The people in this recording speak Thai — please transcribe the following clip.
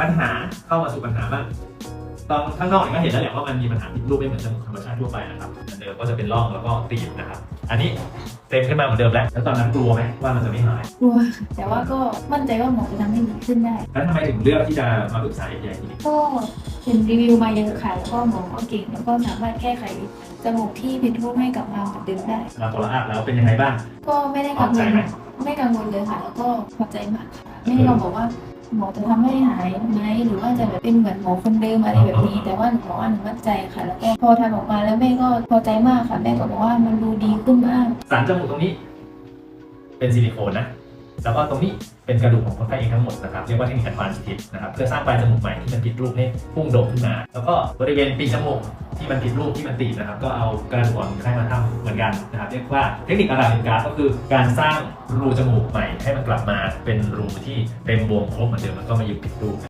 ปัญหาเข้ามาสู่ปัญหาบ้างตอนข้างนอกเนี่ยก็เห็นแล้วแหละว่ามันมีปัญหาผิดรูปไม่เหมือนจมูกธรรมชาติทั่วไปนะครับเหมือนเดิมก็จะเป็นร่องแล้วก็ตีบนะครับ อันนี้เต็มขึ้นมาเหมือนเดิมแล้ว แล้วตอนนั้นกลัวไหมว่ามันจะไม่หายกลัวค่ะแต่ว่าก็มั่นใจว่าหมอจะทำให้ดีขึ้นได้ แล้วทำไมถึงเลือกที่จะมาปรึกษาใหญ่ๆทีนี้ก็เห็นรีวิวมาเยอะค่ะแล้วก็หมอก็เก่งแล้วก็สามารถแก้ไขจมูกที่ผิดรูปให้กลับมาเหมือนเดิมได้มาตัวละอัพแล้วเป็นยังไงบ้าง ก็ไม่ได้พอกังวใจลไหมไม่กังวลเลยค่ะ แล้วก็พอใจมากค่ะไม่ได้ลองบอกว่า หมอจะทำให้หายไหมหรือว่าจะแบบเป็นเหมือนหมอคนเดิมอะไรแบบนี้ แต่ว่าหนูบอกว่าหนูมั่นใจค่ะ แล้วก็พอทำออกมาแล้วแม่ก็พอใจมากค่ะแม่ก็บอกว่ามันดูดีขึ้นมากสันจมูกตรงนี้ เป็นซิลิโคนนะแล้วก็ตรงนี้เป็นกระดูกของคนไข้เองทั้งหมดนะครับเรียกว่าเทคนิคแอดวานซ์ทิปนะครับเพื่อสร้างปลายจมูกใหม่ที่มันผิดรูปให้พุ่งโด่งขึ้นมา แล้วก็บริเวณปีกจมูก ที่มันผิดรูปที่มันตีบนะครับ ก็เอากระดูกขอนคนไข้มาทำเหมือนกันนะครับเรียกว่าเทคนิคอาราบินการก็คือการสร้างรูจมูกใหม่ให้มันกลับมาเป็นรูที่เต็มวงครบเหมือนเดิมแล้วก็มาอยู่ผิดรูป